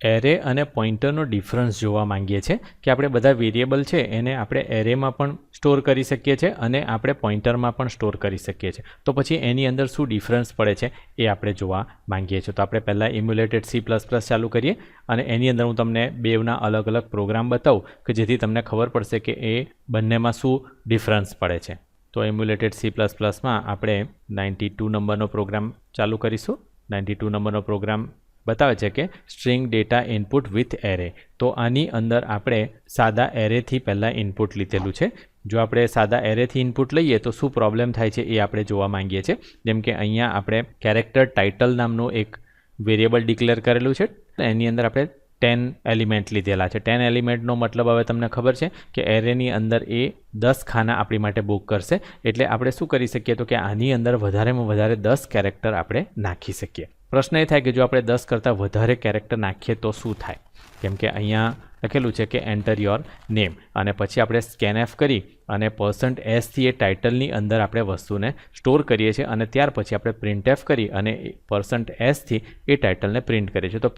Array અને પોઇન્ટરનો difference જોવા માંગીએ છીએ કે આપણે બધા વેરિયેબલ છે એને આપણે એરેમાં પણ સ્ટોર કરી શકીએ છીએ અને આપણે પોઇન્ટરમાં પણ સ્ટોર કરી શકીએ છીએ. તો પછી એની અંદર શું ડિફરન્સ પડે છે એ આપણે જોવા માંગીએ છીએ. તો આપણે પહેલાં ઇમ્યુલેટેડ સી પ્લસ પ્લસ ચાલુ કરીએ અને એની અંદર હું તમને બેવના અલગ અલગ પ્રોગ્રામ બતાવું કે જેથી તમને ખબર પડશે કે એ બંનેમાં શું ડિફરન્સ પડે છે. તો ઇમ્યુલેટેડ સી પ્લસ પ્લસમાં આપણે નાઇન્ટી ટુ નંબરનો પ્રોગ્રામ ચાલુ કરીશું. નાઇન્ટી ટુ નંબરનો પ્રોગ્રામ બતાવે છે કે string data input with array તો આની અંદર આપણે સાદા એરેથી પહેલાં ઇનપુટ લીધેલું છે. જો આપણે સાદા એરેથી ઇનપુટ લઈએ તો શું પ્રોબ્લેમ થાય છે એ આપણે જોવા માંગીએ છીએ. જેમ કે અહીંયા આપણે કેરેક્ટર ટાઇટલ નામનું એક વેરિયેબલ ડિક્લેર કરેલું છે. એની અંદર આપણે ટેન એલિમેન્ટ લીધેલા છે. ટેન એલિમેન્ટનો મતલબ હવે તમને ખબર છે કે એરેની અંદર એ દસ ખાના આપણી માટે બુક કરશે. એટલે આપણે શું કરી શકીએ તો કે આની અંદર વધારેમાં વધારે દસ કેરેક્ટર આપણે નાખી શકીએ. પ્રશ્ન એ થાય કે જો આપણે દસ કરતાં વધારે કેરેક્ટર નાખીએ તો શું થાય? કેમ કે અહીંયા લખેલું છે કે એન્ટર યોર નેમ અને પછી આપણે સ્કેન એફ કરી અને પર્સન્ટ એસથી એ ટાઇટલની અંદર આપણે વસ્તુને સ્ટોર કરીએ છીએ અને ત્યાર પછી આપણે પ્રિન્ટ એફ કરી અને પર્સન્ટ એસથી એ ટાઇટલને પ્રિન્ટ કરીએ છીએ. તો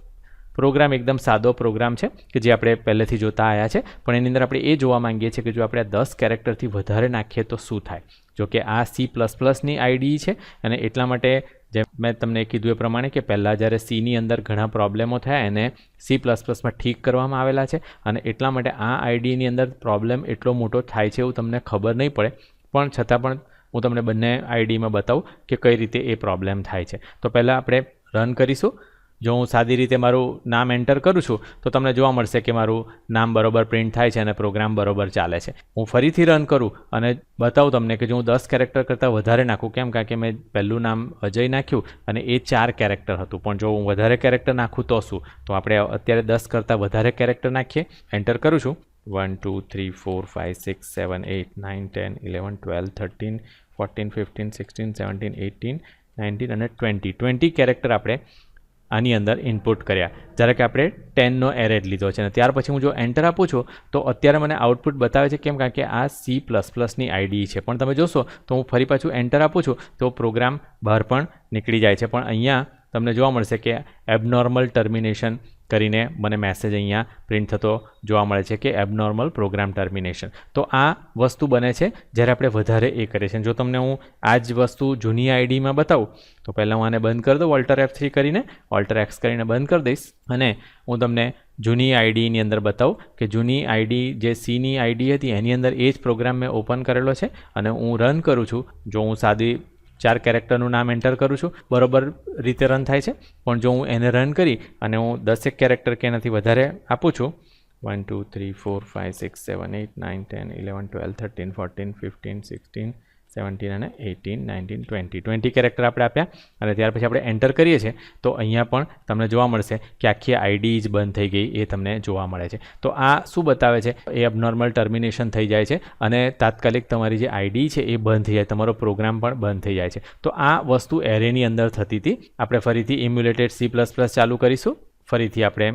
પ્રોગ્રામ એકદમ સાદો પ્રોગ્રામ છે કે જે આપણે પહેલેથી જોતા આવ્યા છે. પણ એની અંદર આપણે એ જોવા માંગીએ છીએ કે જો આપણે દસ કેરેક્ટરથી વધારે નાખીએ તો શું થાય? જો કે આ સી પ્લસ પ્લસની આઈડી છે અને એટલા માટે જેમ મેં તમને કીધું એ પ્રમાણે કે પહેલાં જ્યારે સીની અંદર ઘણા પ્રોબ્લેમો થયા, એને સી પ્લસ પ્લસમાં ઠીક કરવામાં આવેલા છે અને એટલા માટે આ આઈડીની અંદર પ્રોબ્લેમ એટલો મોટો થાય છે એવું તમને ખબર નહીં પડે. પણ છતાં પણ હું તમને બંને આઈડીમાં બતાવું કે કઈ રીતે એ પ્રોબ્લેમ થાય છે. તો પહેલાં આપણે રન કરીશું. જો હું સાદી રીતે મારું નામ એન્ટર કરું છું, તો તમને જોવા મળશે કે મારું નામ બરોબર પ્રિન્ટ થાય છે અને પ્રોગ્રામ બરોબર ચાલે છે. હું ફરીથી રન કરું અને બતાવું તમને કે જો હું દસ કેરેક્ટર કરતાં વધારે નાખું, કેમ? કારણ કે મેં પહેલું નામ અજય નાખ્યું અને એ ચાર કેરેક્ટર હતું. પણ જો હું વધારે કેરેક્ટર નાખું તો શું? તો આપણે અત્યારે દસ કરતાં વધારે કેરેક્ટર નાખીએ. એન્ટર કરું છું. One two three four five six seven eight nine ten eleven twelve thirteen fourteen fifteen sixteen seventeen eighteen nineteen અને ટ્વેન્ટી ટ્વેન્ટી કેરેક્ટર આપણે આની અંદર ઇનપુટ કર્યા. જ્યારે કે આપણે ટેનનો એરેડ લીધો છે. અને ત્યાર પછી હું જો એન્ટર આપું છું, તો અત્યારે મને આઉટપુટ બતાવે છે કેમ? કારણ કે આ સી પ્લસ પ્લસની આઈડી છે. પણ તમે જોશો, તો હું ફરી પાછું એન્ટર આપું છું, તો પ્રોગ્રામ બહાર પણ નીકળી જાય છે. પણ અહીંયા તમને જોવા મળશે કે એબનોર્મલ ટર્મિનેશન કરીને મને મેસેજ અહીંયા પ્રિન્ટ થતો જોવા મળે છે કે એબનોર્મલ પ્રોગ્રામ ટર્મિનેશન તો આ વસ્તુ બને છે, જ્યારે આપણે વધારે એ કરીએ છીએ. જો તમને હું આ જ વસ્તુ જૂની આઈડીમાં બતાવું, તો પહેલાં હું આને બંધ કરી દઉં ઓલ્ટર એફ થ્રી કરીને ઓલ્ટર એક્સ કરીને બંધ કરી દઈશ. અને હું તમને જૂની આઈડીની અંદર બતાવું કે જૂની આઈડી જે સીની આઈડી હતી, એની અંદર એ જ પ્રોગ્રામ મેં ઓપન કરેલો છે. અને હું રન કરું છું. જો હું સાદી ચાર કેરેક્ટરનું નામ એન્ટર કરું છું. બરોબર રીતે રન થાય છે. પણ જો હું એને રન કરી અને હું દસેક કેરેક્ટર કે એનાથી વધારે આપું છું one two three four five six seven eight nine ten eleven twelve thirteen fourteen fifteen sixteen seventeen અને eighteen nineteen twenty twenty character આપણે આપ્યા અને ત્યાર પછી આપણે એન્ટર કરીએ છીએ. તો અહીંયા પણ તમને જોવા મળશે કે આખી આઈડી જ બંધ થઈ ગઈ એ તમને જોવા મળે છે. તો આ શું બતાવે છે? એ અબનોર્મલ ટર્મિનેશન થઈ જાય છે અને તાત્કાલિક તમારી જે આઈડી છે એ બંધ થઈ જાય. તમારો પ્રોગ્રામ પણ બંધ થઈ જાય છે. તો આ વસ્તુ એરેની અંદર થતી હતી. આપણે ફરીથી ઇમ્યુલેટેડ સી પ્લસ પ્લસ ચાલુ કરીશું. ફરીથી આપણે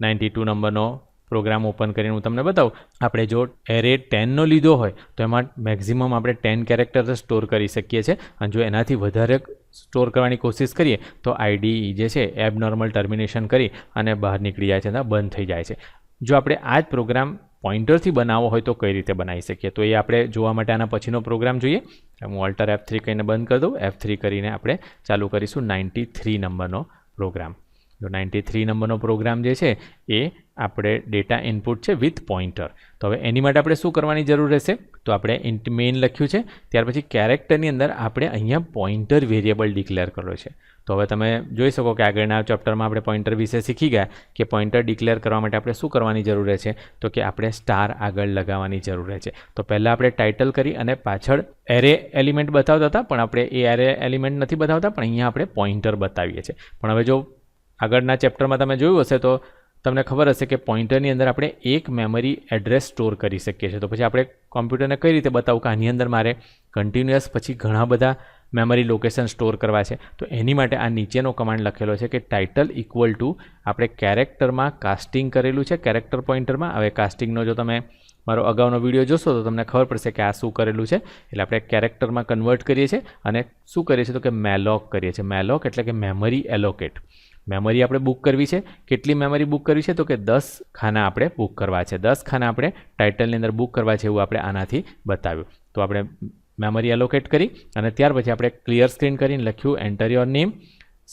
નાઇન્ટી ટુ નંબરનો પ્રોગ્રામ ઓપન કરીને હું તમને બતાવું. આપણે જો એરે ટેનનો લીધો હોય, તો એમાં મેક્ઝિમમ આપણે ટેન કેરેક્ટર સ્ટોર કરી શકીએ છીએ. અને જો એનાથી વધારે સ્ટોર કરવાની કોશિશ કરીએ, તો આઈડી જે છે એબ નોર્મલ ટર્મિનેશન કરી અને બહાર નીકળી જાય છે અને બંધ થઈ જાય છે. જો આપણે આ જ પ્રોગ્રામ પોઈન્ટરથી બનાવવો હોય તો કઈ રીતે બનાવી શકીએ? તો એ આપણે જોવા માટે આના પછીનો પ્રોગ્રામ જોઈએ. હું ઓલ્ટર એફ થ્રી કહીને બંધ કરી દઉં. એફ થ્રી કરીને આપણે ચાલુ કરીશું નાઇન્ટી થ્રી નંબરનો પ્રોગ્રામ. જો નાઇન્ટી થ્રી નંબરનો પ્રોગ્રામ જે છે, એ આપણે ડેટા ઇનપુટ છે વિથ પોઇન્ટર તો હવે એની માટે આપણે શું કરવાની જરૂર રહેશે? તો આપણે ઇન્ટ મેઇન લખ્યું છે, ત્યાર પછી કેરેક્ટરની અંદર આપણે અહીંયા પોઇન્ટર વેરિયેબલ ડિક્લેર કર્યો છે. તો હવે તમે જોઈ શકો કે આગળના ચેપ્ટરમાં આપણે પોઇન્ટર વિશે શીખી ગયા કે પોઈન્ટર ડિક્લેર કરવા માટે આપણે શું કરવાની જરૂર રહેશે તો કે આપણે સ્ટાર આગળ લગાવવાની જરૂર રહે છે. તો પહેલાં આપણે ટાઇટલ કરી અને પાછળ એરે એલિમેન્ટ બતાવતા હતા, પણ આપણે એ એરે એલિમેન્ટ નથી બતાવતા, પણ અહીંયા આપણે પોઇન્ટર બતાવીએ છીએ. પણ હવે જો આગળના ચેપ્ટરમાં તમે જોયું હશે તો તમને ખબર હશે કે પોઇન્ટરની અંદર આપણે એક મેમરી એડ્રેસ સ્ટોર કરી શકીએ છીએ. તો પછી આપણે કોમ્પ્યુટરને કઈ રીતે બતાવું કે આની અંદર મારે કન્ટિન્યુઅસ પછી ઘણા બધા મેમરી લોકેશન સ્ટોર કરવા છે. તો એની માટે આ નીચેનો કમાન્ડ લખેલો છે કે ટાઇટલ ઇક્વલ ટુ આપણે કેરેક્ટરમાં કાસ્ટિંગ કરેલું છે. કેરેક્ટર પોઇન્ટરમાં હવે કાસ્ટિંગનો જો તમે મારો અગાઉનો વીડિયો જોશો તો તમને ખબર પડશે કે આ શું કરેલું છે. એટલે આપણે કેરેક્ટરમાં કન્વર્ટ કરીએ છીએ અને શું કરીએ છીએ તો કે મેલોક કરીએ છીએ. મેલોક એટલે કે મેમરી એલોકેટ મેમરી આપણે બુક કરવી છે. કેટલી મેમરી બુક કરવી છે? તો કે દસ ખાના આપણે બુક કરવા છે. દસ ખાના આપણે ટાઇટલની અંદર બુક કરવા છે એવું આપણે આનાથી બતાવ્યું. તો આપણે મેમરી એલોકેટ કરી અને ત્યાર પછી આપણે ક્લિયર સ્ક્રીન કરીને લખ્યું એન્ટર યોર નેમ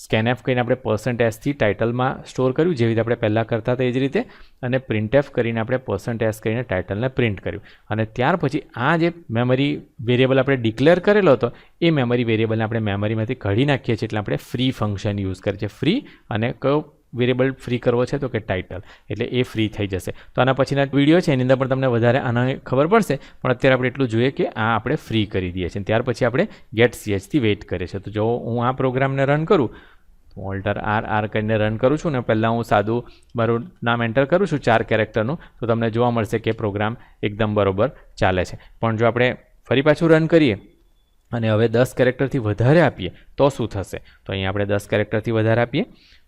સ્કેનએફ કરીને આપણે પર્સન્ટેજથી ટાઇટલમાં સ્ટોર કર્યું. જેવી રીતે આપણે પહેલાં કરતા હતા એ જ રીતે. અને પ્રિન્ટએફ કરીને આપણે પર્સન્ટેજ કરીને ટાઇટલને પ્રિન્ટ કર્યું. અને ત્યાર પછી આ જે મેમરી વેરિયેબલ આપણે ડિક્લેર કરેલો હતો, એ મેમરી વેરિયેબલને આપણે મેમરીમાંથી કાઢી નાખીએ છીએ. એટલે આપણે ફ્રી ફંક્શન યુઝ કરીએ છીએ. ફ્રી અને કયો વેરિયેબલ ફ્રી કરવો છે તો કે ટાઇટલ, એટલે એ ફ્રી થઈ જશે. તો આના પછીના વીડિયો છે, એની અંદર પણ તમને વધારે આના ખબર પડશે, પણ અત્યારે આપણે એટલું જોઈએ કે આ આપણે ફ્રી કરી દઈએ છીએ. ત્યાર પછી આપણે ગેટ સીએચથી વેઇટ કરીએ છીએ. તો જો હું આ પ્રોગ્રામને રન કરું, ઓલ્ટર આર આર કરીને રન કરું છું ને પહેલાં હું સાદું મારું નામ એન્ટર કરું છું ચાર કેરેક્ટરનું, તો તમને જોવા મળશે કે પ્રોગ્રામ એકદમ બરોબર ચાલે છે. પણ જો આપણે ફરી પાછું રન કરીએ અને હવે દસ કેરેક્ટરથી વધારે આપીએ, તો શું થશે? તો અહીં આપણે દસ કેરેક્ટરથી વધારે આપીએ.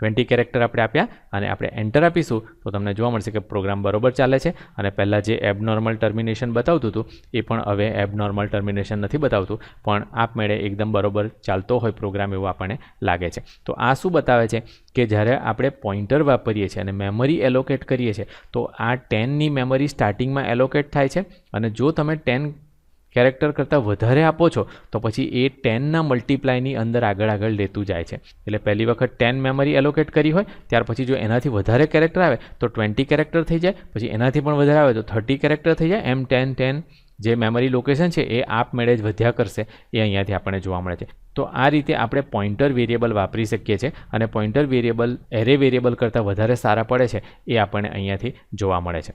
ટ્વેન્ટી કેરેક્ટર આપણે આપ્યા અને આપણે એન્ટર આપીશું, તો તમને જોવા મળશે કે પ્રોગ્રામ બરોબર ચાલે છે અને પહેલાં જે એબનોર્મલ ટર્મિનેશન બતાવતું હતું, એ પણ હવે એબનોર્મલ ટર્મિનેશન નથી બતાવતું, પણ આપમેળે એકદમ બરોબર ચાલતો હોય પ્રોગ્રામ એવું આપણને લાગે છે. તો આ શું બતાવે છે કે જ્યારે આપણે પોઇન્ટર વાપરીએ છીએ અને મેમરી એલોકેટ કરીએ છીએ, તો આ ટેનની મેમરી સ્ટાર્ટિંગમાં એલોકેટ થાય છે અને જો તમે ટેન કેરેક્ટર કરતાં વધારે આપો છો, તો પછી એ ટેનના મલ્ટીપ્લાયની અંદર આગળ આગળ લેતું જાય છે. એટલે પહેલી વખત ટેન મેમરી એલોકેટ કરી હોય, ત્યાર પછી જો એનાથી વધારે કેરેક્ટર આવે, તો ટ્વેન્ટી કેરેક્ટર થઈ જાય, પછી એનાથી પણ વધારે આવે, તો થર્ટી કેરેક્ટર થઈ જાય. એમ ટેન ટેન જે મેમરી લોકેશન છે, એ આપમેળે જ વધ્યા કરશે, એ અહીંયાથી આપણને જોવા મળે છે. તો આ રીતે આપણે પોઇન્ટર વેરિયેબલ વાપરી શકીએ છીએ અને પોઇન્ટર વેરિયેબલ એરે વેરિયેબલ કરતાં વધારે સારા પડે છે, એ આપણને અહીંયાથી જોવા મળે છે.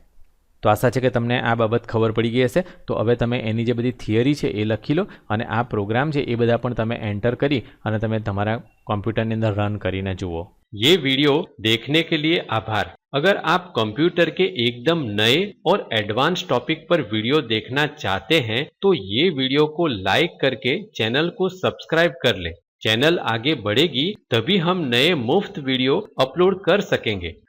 તો આશા છે કે તમને આ બાબત ખબર પડી ગઈ હશે તો હવે તમે એની જે બધી થિયરી છે એ લખી લો અને આ પ્રોગ્રામ છે એ બધા પણ તમે એન્ટર કરી અને તમે તમારા कंप्यूटर अंदर रन કરીને જુઓ ये वीडियो देखने के लिए आभार अगर आप कंप्यूटर के एकदम नए और एडवांस टॉपिक पर वीडियो देखना चाहते हैं तो ये वीडियो को लाइक करके चैनल को सब्सक्राइब कर लें चैनल आगे बढ़ेगी तभी हम नए मुफ्त वीडियो अपलोड कर सकेंगे